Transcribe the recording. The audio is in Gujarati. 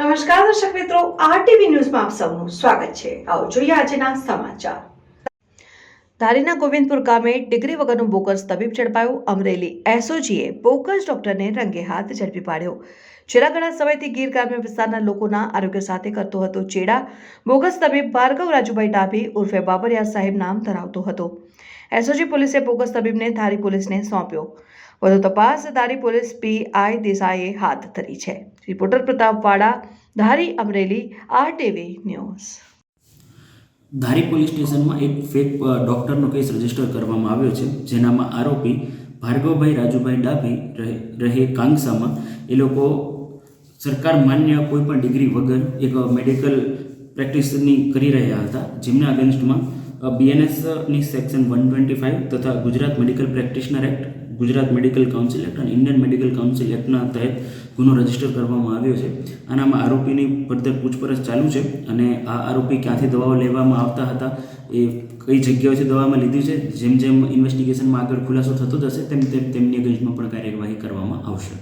નમસ્કાર દર્શક મિત્રો, આરટીવી ન્યૂઝમાં આપ સૌનું સ્વાગત છે. આવો જોઈએ આજના સમાચાર. ધારીના ગોવિંદપુર ગામે ડિગ્રી વગરનું બોકસ તબીબ ઝડપાયું. અમરેલી એસઓજીએ બોકસ ડોક્ટરને રંગે હાથ ઝડપી પાડ્યો. છેલ્લા ઘણા સમયથી ગીર ગ્રામ્ય વિસ્તારના લોકોના આરોગ્ય સાથે કરતો હતો ચેડા. બોગસ તબીબ ભાર્ગવ રાજુભાઈ ડાભી ઉર્ફે બાબરિયા સાહેબ નામ ધરાવતો હતો. એસઓજી પોલીસે બોગસ તબીબને ધારી પોલીસને સોંપ્યો. વધુ તપાસ, ધારી પોલીસ પીઆઈ દેસાઈએ હાથ ધરી છે. Reporter Pratapvada Dhari Amreli, RTV news. Dhari police સ્ટેશનમાં એક ફેક ડૉક્ટરનો કેસ રજિસ્ટર કરવામાં આવ્યો છે, જેનામાં આરોપી ભાર્ગવભાઈ રાજુભાઈ ડાભી રહે કાંગસામાં. એ લોકો સરકાર માન્ય કોઈપણ ડિગ્રી વગર એક મેડિકલ પ્રેક્ટિસની કરી રહ્યા હતા, જેમના અગેન્સ્ટમાં બીએનએસની સેક્શન વન ટ્વેન્ટી ફાઇવ તથા Gujarat medical practitioner act Gujarat medical council act અને ઇન્ડિયન મેડિકલ કાઉન્સિલ એક્ટના તહેત ગુનો રજિસ્ટર કરવામાં આવ્યો છે. આનામાં આરોપીની પડતર પૂછપરછ ચાલુ છે અને આ આરોપી ક્યાંથી દવાઓ લેવામાં આવતા હતા એ કઈ જગ્યાઓથી દવામાં લીધી છે, જેમ જેમ ઇન્વેસ્ટિગેશનમાં આગળ ખુલાસો થતો જશે તેમ તેમ તેમની અગેન્સ્ટમાં પણ કાર્યવાહી કરવામાં આવશે.